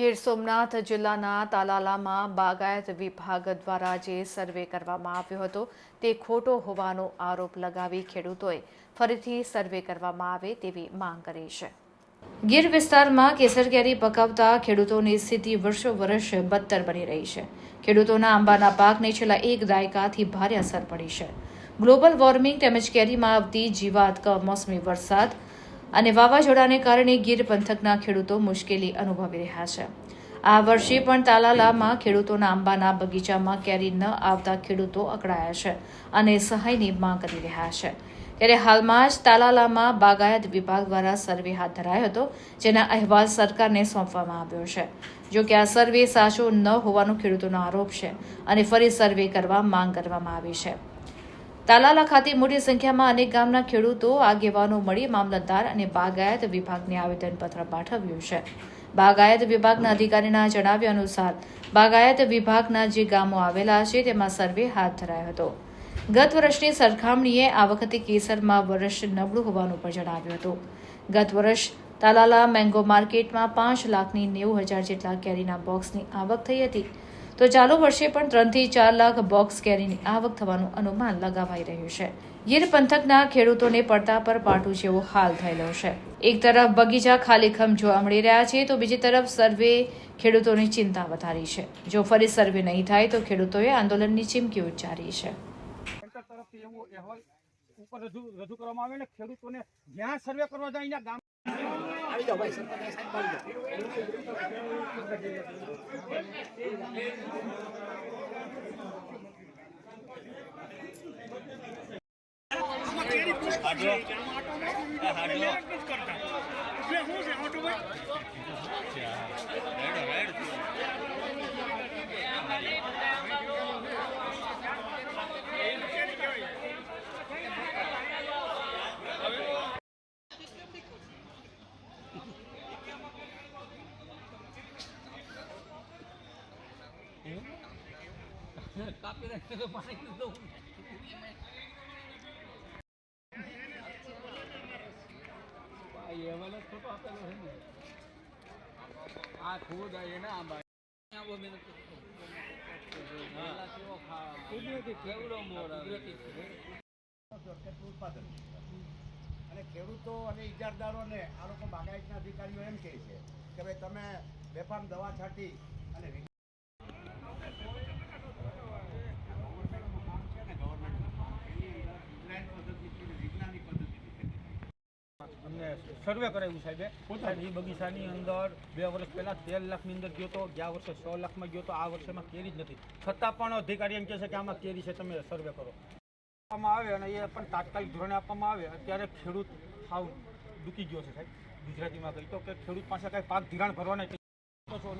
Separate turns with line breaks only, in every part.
ગીર સોમનાથ જિલ્લાના તાલાલામાં બાગાયત વિભાગ દ્વારા જે સર્વે કરવામાં આવ્યો હતો, તે ખોટો હોવાનો આરોપ લગાવી ખેડૂતોએ ફરીથી સર્વે કરવામાં આવે તેવી માંગ કરી છે. ગીર વિસ્તારમાં કેસર કેરી પકાવતા ખેડૂતોની સ્થિતિ વર્ષો વર્ષ બદતર બની રહી છે. ખેડૂતોના આંબાના પાકને છેલ્લા એક દાયકાથી ભારે અસર પડી છે. ગ્લોબલ વોર્મિંગ તેમજ કેરીમાં આવતી જીવાત કમોસમી વરસાદ અને વાવાઝોડાને કારણે ગીર પંથકના ખેડૂતો મુશ્કેલી અનુભવી રહ્યા છે. આ વર્ષે પણ તાલાલામાં ખેડૂતોના આંબાના બગીચામાં કેરી ન આવતા ખેડૂતો અકળાયા છે અને સહાયની માંગ કરી રહ્યા છે. ત્યારે હાલમાં જ તાલાલામાં બાગાયત વિભાગ દ્વારા સર્વે હાથ ધરાયો હતો, જેના અહેવાલ સરકારને સોંપવામાં આવ્યો છે. જો કે આ સર્વે સાચો ન હોવાનો ખેડૂતોનો આરોપ છે અને ફરી સર્વે કરવા માંગ કરવામાં આવી છે. તાલાલા ખાતે મોટી સંખ્યામાં અનેક ગામના ખેડૂતો, આગેવાનો મળી મામલતદાર અને બાગાયત વિભાગને આવેદનપત્ર પાઠવ્યું છે. બાગાયત વિભાગના અધિકારીના જણાવ્યા અનુસાર, બાગાયત વિભાગના જે ગામો આવેલા છે તેમાં સર્વે હાથ ધરાયો હતો. ગત વર્ષની સરખામણીએ આ વખતે કેસરમાં વર્ષ નબળું હોવાનું પણ જણાવ્યું હતું. ગત વર્ષ તાલાલા મેંગો માર્કેટમાં પાંચ લાખની નેવું હજાર જેટલા કેરીના બોક્સની આવક થઈ હતી. તો ચાલુ વર્ષે પણ ત્રણથી ચાર લાખ બોક્સ કેરીની આવક થવાનું અનુમાન લગાવાઈ રહ્યું છે. ગીર પંથકના ખેડૂતોને પડતા પર પાટું જેવો હાલ થયેલો છે. એક તરફ બગીચા ખાલીખમ જોવા મળી રહ્યા છે, તો બીજી તરફ સર્વે ખેડૂતોની ચિંતા વધારી છે. જો ફરી સર્વે નહીં થાય, તો ખેડૂતોએ આંદોલનની ચીમકી ઉચ્ચારી છે.
ઉપર રજૂ રજૂ કરવામાં આવે ને ખેડૂતોને જ્યાં સર્વે કરવા જાય, ત્યાં આવી જાઓ ભાઈ સાહેબ આવી જાઓ એટલે શું છે ઓટો ભાઈ? રેડ રેડ અને ખેડૂતો અને ઇજારદારોને આ લોકો બાગાયતના અધિકારીઓ એમ કહે છે કે ભાઈ તમે બેફામ દવા છાંટી અને સર્વે કરાવ્યું સાહેબે. સાહેબ એ બગીચાની અંદર બે વર્ષ પહેલાં તેર લાખની અંદર ગયો તો, ગયા વર્ષે સો લાખમાં ગયો તો, આ વર્ષેમાં કેરી જ નથી. છતાં પણ અધિકારી એમ કહે છે કે આમાં કેરી છે, તમે સર્વે કરો. આપવામાં આવે અને એ પણ તાત્કાલિક ધોરણે આપવામાં આવે, અત્યારે ખેડૂત સાવ દુખી ગયો છે સાહેબ. ગુજરાતીમાં કહી તો કે ખેડૂત પાસે કાંઈ પાક ધિરાણ ભરવાના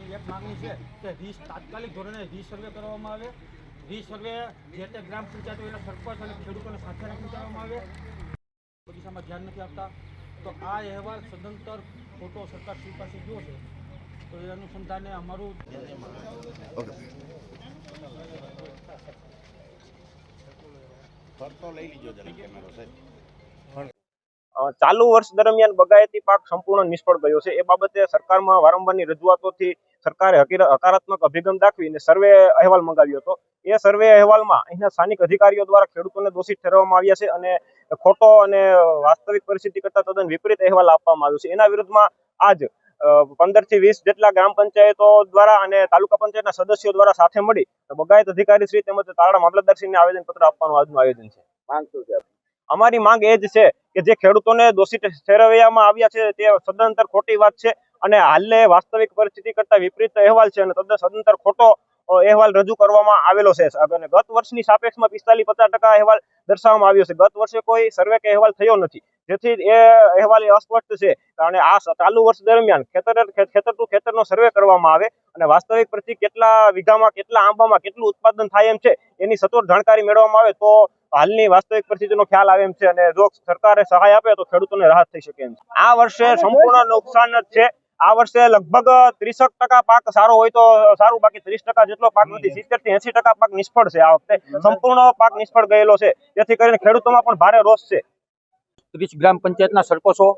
ની એક માંગણી છે કે રીસ તાત્કાલિક ધોરણે રીસર્વે કરવામાં આવે. રીસર્વે જે તે ગ્રામ પંચાયતો એના સરપંચ અને ખેડૂતોને સાથે રાખી કરવામાં આવે. બગીચામાં ધ્યાન નથી આપતા. તો આ અહેવાલ સદંતર ખોટો સરકાર શ્રી પાસે ગયો છે. તો એ અનુસંધાને અમારું
ચાલુ વર્ષ દરમિયાન બગાયતી પાક સંપૂર્ણ નિષ્ફળ ગયો છે. એ બાબતે સરકારમાં વારંવારની રજૂઆતોથી સરકારે હકીર- હકારાત્મક અભિગમ દાખવીને સર્વે અહેવાલ મંગાવ્યો હતો. એ સર્વે અહેવાલમાં અહીંના સ્થાનિક અધિકારીઓ દ્વારા ખેડૂતોને દોષિત ઠેરવવામાં આવ્યા છે અને ખોટો અને વાસ્તવિક પરિસ્થિતિ કરતા તદ્દન વિપરીત અહેવાલ આપવામાં આવ્યો છે. એના વિરુદ્ધમાં આજ પંદરથી વીસ જેટલા ગ્રામ પંચાયતો દ્વારા અને તાલુકા પંચાયતના સદસ્યો દ્વારા સાથે મળી બગાયત અધિકારી શ્રી તેમજ તારડા મામલતદારશ્રીને આવેદન પત્ર આપવાનું આજનું આયોજન છે. માંગ શું છે? અમારી માંગ એ જ છે કે જે ખેડૂતોને દોષિત ઠેરવવામાં આવ્યા છે તે સદંતર ખોટી વાત છે અને હાલે વાસ્તવિક પરિસ્થિતિ કરતા વિપરીત અહેવાલ છે અને તદ્દન સદંતર ખોટો અહેવાલ રજૂ કરવામાં આવેલો છે. અને ગત વર્ષની સાપેક્ષમાં પિસ્તાલીસ પચાસ ટકા અહેવાલ દર્શાવવામાં આવ્યો છે. ગત વર્ષે કોઈ સર્વે કે અહેવાલ થયો નથી. જેથી એ અહેવાલ અસ્પષ્ટ છે. અને આ ચાલુ વર્ષ દરમિયાન ખેતર ખેતર ટુ ખેતરનો સર્વે કરવામાં આવે અને વાસ્તવિક પ્રતિ કેટલા વીઘામાં કેટલા આંબામાં કેટલું ઉત્પાદન થાય એમ છે એની સચોટ જાણકારી મેળવવામાં આવે તો હાલની વાસ્તવિક પરિસ્થિતિનો ખ્યાલ આવે એમ છે. અને જો સરકારે સહાય આપે તો ખેડૂતોને રાહત થઈ શકે એમ છે. આ વર્ષે સંપૂર્ણ નુકસાન જ છે. આ વર્ષે લગભગ ત્રીસક ટકા પાક સારો હોય તો સારું બાકી ત્રીસ ટકા જેટલો પાક નથી સિત્તેરથી એસી ટકા પાક નિષ્ફળ છે આ વખતે. સંપૂર્ણ પાક નિષ્ફળ ગયેલો છે. જેથી કરીને ખેડૂતોમાં પણ ભારે રોષ છે.
ત્રીસ ગ્રામ પંચાયતના સરપંચો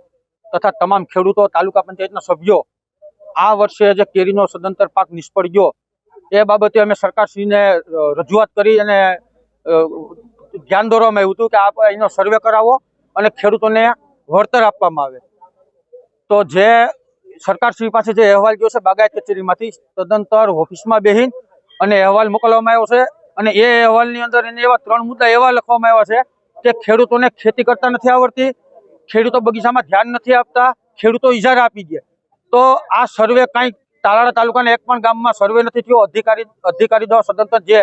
તથા તમામ ખેડૂતો તાલુકા પંચાયતના સભ્યો આ વર્ષે જે કેરીનો સદંતર પાક નિષ્ફળ ગયો એ બાબતે અમે સરકારશ્રીને રજૂઆત કરી અને ધ્યાન દોરવામાં આવ્યું હતું કે આપ એનો સર્વે કરાવો અને ખેડૂતોને વળતર આપવામાં આવે. તો જે સરકારશ્રી પાસે જે અહેવાલ ગયો છે બાગાયત કચેરીમાંથી, તદંતર ઓફિસમાં બેહીન અને અહેવાલ મોકલવામાં આવ્યો છે. અને એ અહેવાલની અંદર એને એવા ત્રણ મુદ્દા એવા લખવામાં આવ્યા છે કે ખેડૂતોને ખેતી કરતા નથી આવડતી, ખેડૂતો બગીચામાં ધ્યાન નથી આપતા, ખેડૂતો ઇજારા આપી દે. તો આ સર્વે કાંઈ તાલાળા તાલુકાના એક પણ ગામમાં સર્વે નથી થયો. અધિકારી અધિકારી દ્વારા સદંતર જે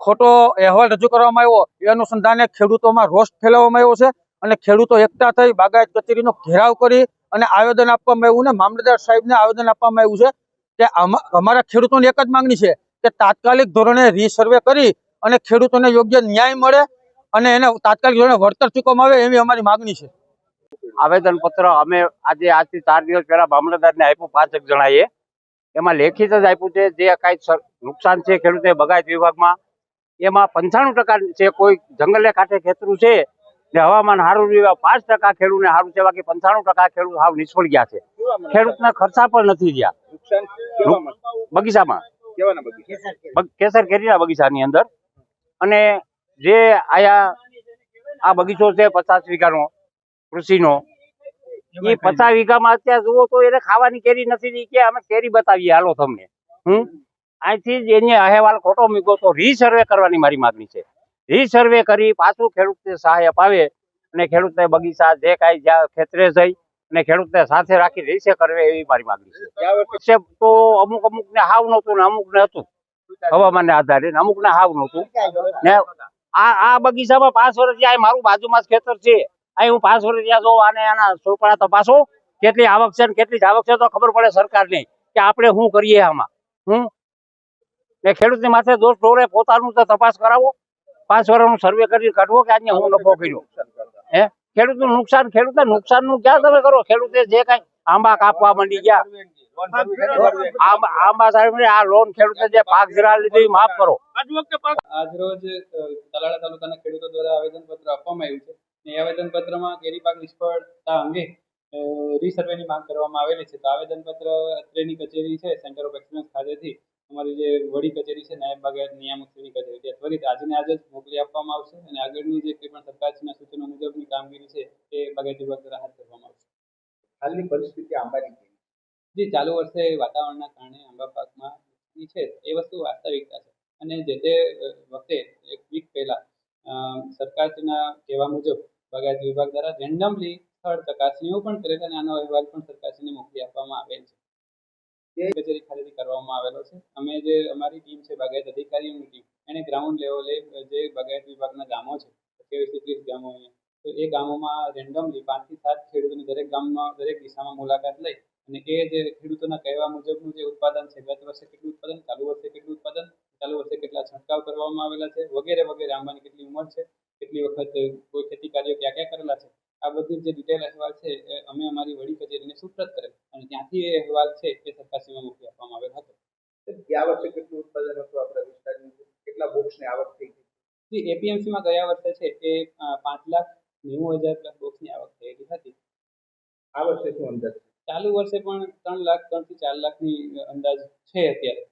ખોટો અહેવાલ રજૂ કરવામાં આવ્યો, એ અનુસંધાને ખેડૂતોમાં રોષ ફેલાવવામાં આવ્યો છે. અને ખેડૂતો એકઠા થઈ બાગાયત કચેરીનો ઘેરાવ કરી અને આવેદન આપવામાં આવ્યું ને મામલતદાર સાહેબને આવેદન આપવામાં આવ્યું છે કે અમારા ખેડૂતોની એક જ માંગણી છે કે તાત્કાલિક ધોરણે રીસર્વે કરી અને ખેડૂતોને યોગ્ય ન્યાય મળે અને એને તાત્કાલિક ધોરણે વળતર ચૂકવવામાં આવે એવી અમારી માંગણી છે.
આવેદન પત્ર અમે આજે આજથી ચાર દિવસ પહેલા મામલતદારને આપ્યું પાંચેક જણાએ. એમાં લેખિત જ આપ્યું છે, જે કાંઈ નુકસાન છે ખેડૂતે બગાયત વિભાગમાં, એમાં પંચાણું ટકા છે કોઈ જંગલે કાંઠે ખેતરું છે ને હવામાન સારું રહ્યું પાંચ ટકા ખેડૂતને સારું છે બાકી પંચાણું ટકા ખેડૂત સાવ નિષ્ફળ ગયા છે. ખેડૂતને ખર્ચા પણ નથી રહ્યા બગીચામાં. કેસર કેરીના બગીચાની અંદર. અને જે આયા આ બગીચો છે પચાસ વીઘાનો કૃષિનો એ પચાસ વીઘામાં અત્યારે જુઓ તો એને ખાવાની કેરી નથી કે અમે કેરી બતાવીએ હાલો તમને. હમ? અહીંથી જ એને અહેવાલ ખોટો મૂક્યો તો રીસર્વે કરવાની મારી માગણી છે. રીસર્વે કરી પાછું ખેડૂતને સહાય અપાવે અને ખેડૂતને બગીચા જે કાંઈ જ્યાં ખેતરે જઈ અને ખેડૂતને સાથે રાખી રીસે કરવે એવી મારી માગણી છે. તો અમુક અમુક ને હાવ નહોતું ને અમુક ને હતું. હવામાનને આધારે અમુક ને હાવ નહોતું. ને આ આ બગીચામાં પાંચ વર્ષ જ્યાં મારું બાજુમાં જ ખેતર છે. અહીં હું પાંચ વર્ષ ત્યાં જોઉં અને એના સોપડા તપાસો. કેટલી આવક છે ને કેટલી જ આવક છે તો ખબર પડે સરકારની કે આપણે શું કરીએ આમાં. હું ને ખેડૂતની માથે દોષ ઢોરે પોતાનું તો તપાસ કરાવો. પાંચ વર્ષનું સર્વે કરી કાઢવો કે આજે હું નફો કર્યો? હે? ખેડૂતનું નુકસાન ખેડૂતને નુકસાનનું ક્યાં તમે કરો? ખેડૂતે જે કાંઈ આંબા કાપવા માંડી ગયા. આંબા આંબા સાહેબ આ લોન ખેડૂતે જે પાક લીધું માફ કરો.
આજ રોજ તાલાળા તાલુકાના ખેડૂતો દ્વારા આવેદનપત્ર આપવામાં આવ્યું છે. અને એ આવેદનપત્રમાં કેરી પાક નિષ્ફળતા અંગે રીસર્વેની માંગ કરવામાં આવેલી છે. તો આવેદનપત્ર અત્રેની કચેરી છે સેન્ટર ઓફ એક્સલન્સ ખાતેથી. અમારી જે વડી કચેરી છે નાયબ બાગાયત નિયામક શ્રીની કચેરી ત્યાં ત્વરિત આજને આજે જ મોકલી આપવામાં આવશે અને આગળની જે કંઈ પણ સરકારશ્રીના સૂચનો મુજબની કામગીરી છે તે બાગાયત વિભાગ દ્વારા હાથ ધરવામાં આવશે.
હાલની પરિસ્થિતિ આંબાની
જે ચાલુ વર્ષે વાતાવરણના કારણે આંબા પાકમાં છે એ વસ્તુ વાસ્તવિકતા છે. અને જે તે વખતે એક વીક પહેલા સરકારના કહેવા મુજબ બાગાયત વિભાગ દ્વારા રેન્ડમલી સ્થળ ચકાસણીઓ પણ કરેલ અને આનો અહેવાલ પણ સરકારશ્રીને મોકલી આપવામાં આવેલ કચેરી ખાતેથી કરવામાં આવેલો છે. અમે જે અમારી ટીમ છે, બાગાયત અધિકારીઓની ટીમ, એને ગ્રાઉન્ડ લેવલે જે બાગાયત વિભાગના ગામો છે ત્રેવીસથી ત્રીસ ગામો અહીંયા, તો એ ગામોમાં રેન્ડમલી પાંચથી સાત ખેડૂતોની દરેક ગામમાં, દરેક દિશામાં મુલાકાત લઈ અને એ જે ખેડૂતોના કહેવા મુજબનું જે ઉત્પાદન છે, ગત વર્ષે કેટલું ઉત્પાદન, ચાલુ વર્ષે કેટલું ઉત્પાદન, ચાલુ વર્ષે કેટલા છંટકાવ કરવામાં આવેલા છે, વગેરે વગેરે આંબાની કેટલી ઉંમર છે, કેટલી વખત કોઈ ખેતી કાર્યો ક્યાં ક્યાં કરેલા છે આ બધી જે ડિટેલ અહેવાલ છે એ અમે અમારી વડી કચેરીને સુપ્રત કરેલ. અને ત્યાંથી એ અહેવાલ છે એ સરકારશ્રીમાં મોકલી આપવામાં આવેલ હતો.
ગયા વર્ષે કેટલું ઉત્પાદન હતું આપણા વિસ્તારની? કેટલા બોક્સની આવક થઈ
જી એપીએમસીમાં ગયા વર્ષે છે એ પાંચ લાખ નેવું હજાર પ્લસ બોક્સની આવક થયેલી હતી.
આ વર્ષે શું અંદાજ
ચાલુ વર્ષે પણ ત્રણ લાખ ત્રણથી ચાર લાખની અંદાજ છે અત્યારે.